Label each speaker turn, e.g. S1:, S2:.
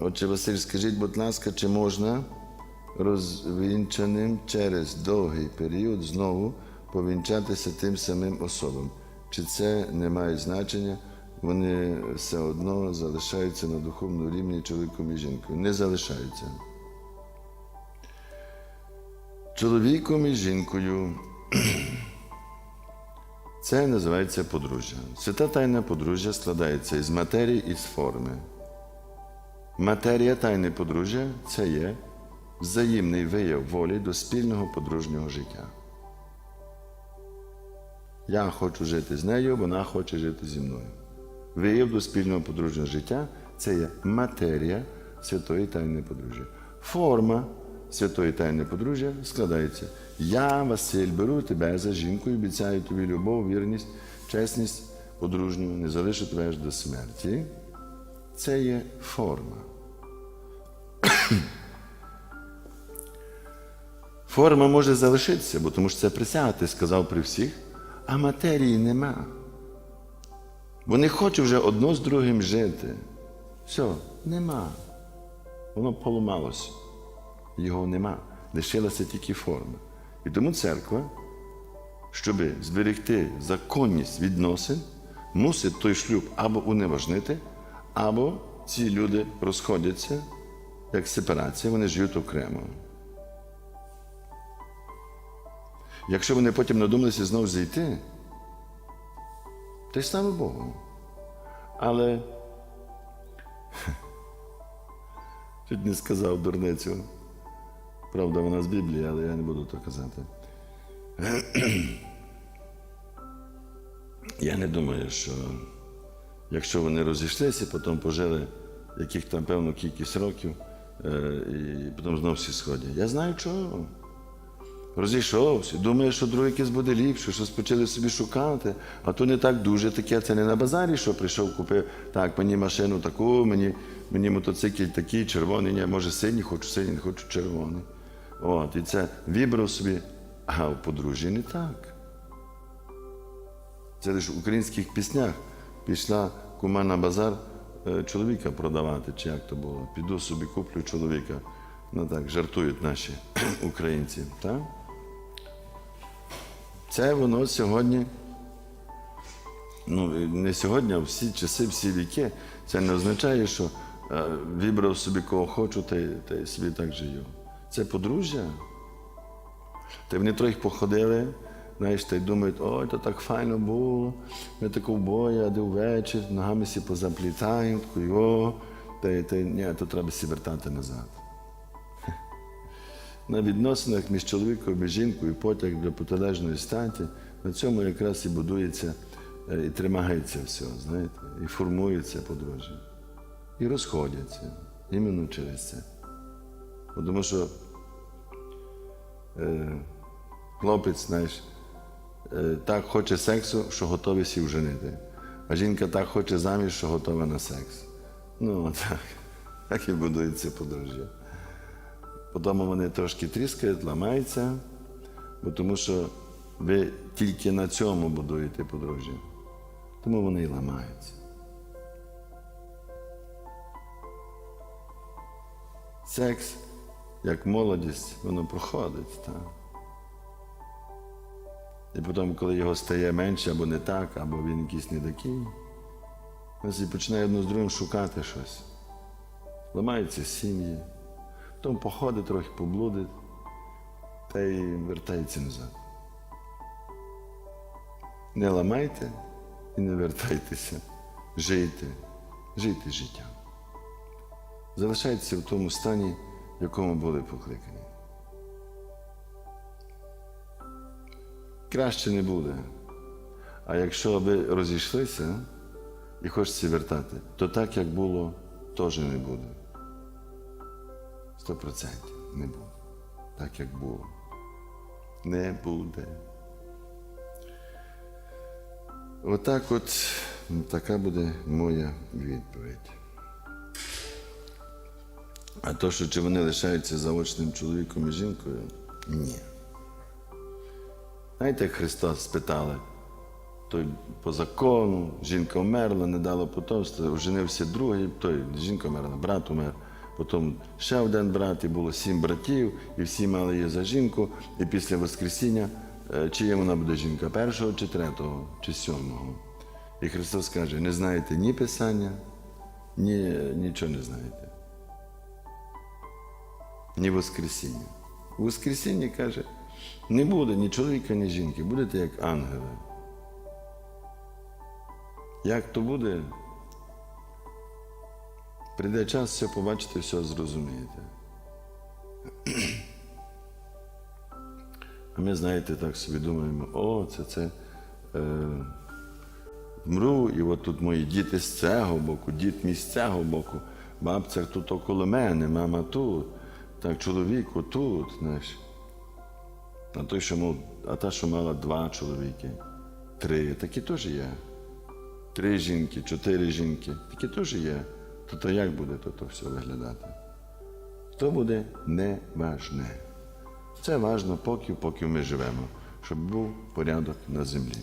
S1: Отче Василь, скажіть, будь ласка, чи можна розвінчаним через довгий період знову повінчатися тим самим особам? Чи це не має значення? Вони все одно залишаються на духовному рівні чоловіком і жінкою. Не залишаються. Чоловіком і жінкою це називається подружжя. Свята тайна подружжя складається із матерії і з форми. Матерія тайни подружжя це є взаємний вияв волі до спільного подружнього життя. Я хочу жити з нею, вона хоче жити зі мною. Вияв до спільного подружнього життя це є матерія святої тайни подружжя. Форма святої тайни подружжя складається. Я, Василь, беру тебе за жінку і обіцяю тобі любов, вірність, чесність подружню, не залишу тебе аж до смерті. Це є форма. Форма може залишитися, бо тому що це присяга, ти сказав при всіх, а матерії нема. Вони хочуть вже одно з другим жити. Все, нема. Воно поламалося. Його нема. Лишилася тільки форма. І тому церква, щоб зберегти законність відносин, мусить той шлюб або уневажнити, або ці люди розходяться, як сепарація, вони живуть окремо. Якщо вони потім надумалися знову зійти, то й слава Богу. Але чуть не сказав дурницю. Правда, вона з Біблії, але я не буду то казати. Я не думаю, що якщо вони розійшлися, потім пожили яких там певну кількість років, е, і потім знову всі сходять. Я знаю чого. Розійшовся, думає, що другий якийсь буде ліпше, щось почали собі шукати, а то не так дуже таке. Це не на базарі, що прийшов, купив так, мені машину таку, мені, мені мотоцикл такий, червоний, ні, може синій, хочу синій, не хочу червоний. От, і це вибрав собі, а в подружжі не так. Це лише в українських піснях пішла кума на базар е, чоловіка продавати, чи як то було. Піду собі куплю чоловіка. Ну так, жартують наші українці. Так? Це воно сьогодні, ну не сьогодні, а всі часи, всі віки. Це не означає, що е, вибрав собі кого хочу, та, й- собі так живу. Це подружжя. Та вони трохи походили, знаєш, та й думають, ой, то так файно було, ми таку боя, а де ввечір, ногами всі позаплітаємо, йо, та, та ні, то треба всі вертати назад. На відносинах між чоловіком і жінкою потяг до протилежної статі, на цьому якраз і будується е, і тримається все, знаєте, і формується подружжя. І розходяться іменно через це. Тому що е, хлопець, знаєш, так хоче сексу, що готовий сів женити. А жінка так хоче заміж, що готова на секс. Ну, так, так і будується подружжя. Потім вони трошки тріскають, ламаються, бо тому що ви тільки на цьому будуєте подружжя. Тому вони і ламаються. Секс, як молодість, воно проходить. Так? І потім, коли його стає менше або не так, або він якийсь не такий, і починає одно з другим шукати щось. Ламаються сім'ї. Потім походить, трохи поблудить та й вертається назад. Не ламайте і не вертайтеся. Жийте, жийте життя. Залишайтеся в тому стані, в якому були покликані. Краще не буде. А якщо ви розійшлися і хочете вертати, то так, як було, теж не буде. Сто процентів не буде. Так, як було. Не буде. Отак от така буде моя відповідь. А то, що чи вони лишаються заочним чоловіком і жінкою? Ні. Знаєте, як Христос спитали, той по закону, жінка вмерла, не дала потомства, оженився другий, той жінка вмерла, брат умер. Потім ще один брат, і було сім братів, і всі мали її за жінку. І після Воскресіння, е, чия вона буде жінка, першого чи третього, чи сьомого. І Христос каже: не знаєте ні Писання, ні, нічого не знаєте. Ні Воскресіння. У Воскресінні каже, не буде ні чоловіка, ні жінки, будете як ангели. Як то буде? Прийде час, все побачите, все зрозумієте. А ми, знаєте, так собі думаємо, о, це це. Е, вмру, і от тут мої діти з цього боку, дід мій з цього боку, бабця тут около мене, мама тут, так, чоловік отут, знаєш. А той, що мав, а та, що мала два чоловіки, три, такі теж є. Три жінки, чотири жінки, такі теж є. То, то як буде то, то все виглядати? То буде неважне. Це важно поки, поки ми живемо, щоб був порядок на землі.